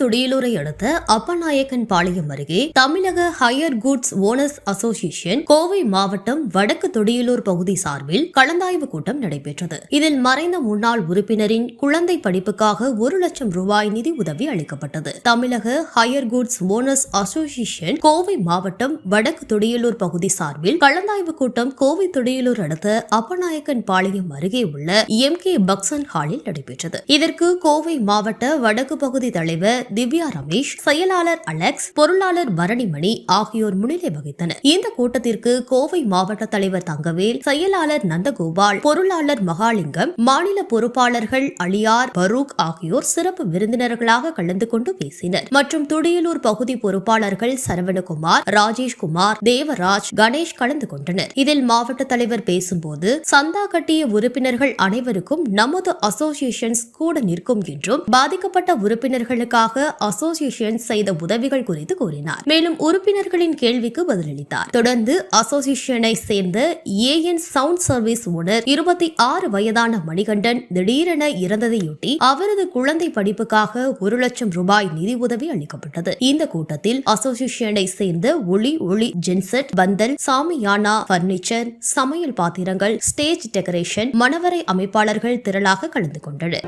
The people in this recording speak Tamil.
துடியலூரை அடுத்த அப்பநாயக்கன் பாளையம் அருகே தமிழக hire goods owners association Kovai மாவட்டம் வடக்கு துடியலூர் பகுதி சார்பில் கலந்தாய்வு கூட்டம் நடைபெற்றது. இதில் மறைந்த முன்னாள் உறுப்பினரின் குழந்தை படிப்புக்காக ஒரு லட்சம் ரூபாய் நிதி உதவி அளிக்கப்பட்டது. தமிழக hire goods owners association Kovai மாவட்டம் வடக்கு துடியலூர் பகுதி சார்பில் கலந்தாய்வு கூட்டம் கோவை துடியலூர் அடுத்த அப்பநாயக்கன் பாளையம் அருகே உள்ள எம் கே பக்சன் ஹாலில் நடைபெற்றது. இதற்கு கோவை மாவட்ட வடக்கு பகுதி தலைவர் திவ்யா ரமேஷ் செயலாளர் அலெக்ஸ் பொருளாளர் பரணிமணி ஆகியோர் முன்னிலை வகித்தனர். இந்த கூட்டத்திற்கு கோவை மாவட்ட தலைவர் தங்கவேல் செயலாளர் நந்தகோபால் பொருளாளர் மகாலிங்கம் மாநில பொறுப்பாளர்கள் அலியார் பரூக் ஆகியோர் சிறப்பு விருந்தினர்களாக கலந்து கொண்டு பேசினர். மற்றும் துடியலூர் பகுதி பொறுப்பாளர்கள் சரவணகுமார் ராஜேஷ்குமார் தேவராஜ் கணேஷ் கலந்து கொண்டனர். இதில் மாவட்ட தலைவர் பேசும்போது சந்தா கட்டிய உறுப்பினர்கள் அனைவருக்கும் நமது அசோசியேஷன்ஸ் கூட நிற்கும் என்றும் பாதிக்கப்பட்ட உறுப்பினர்களுக்காக அசோசியேஷன் செய்த உதவிகள் குறித்து கூறினார். மேலும் உறுப்பினர்களின் கேள்விக்கு பதிலளித்தார். தொடர்ந்து அசோசியேஷனை சேர்ந்த ஏஎன் சவுண்ட் சர்வீஸ் ஓனர் இருபத்தி ஆறு வயதான மணிகண்டன் திடீரென இறந்ததையொட்டி அவரது குழந்தை படிப்புக்காக ஒரு லட்சம் ரூபாய் நிதி உதவி அளிக்கப்பட்டது. இந்த கூட்டத்தில் அசோசியேஷனை சேர்ந்த ஒளி ஒளி ஜென்செட் பந்தல் சாமியானா பர்னிச்சர் சமையல் பாத்திரங்கள் ஸ்டேஜ் டெக்கரேஷன் மணவரை அமைப்பாளர்கள் திரளாக கலந்து கொண்டனர்.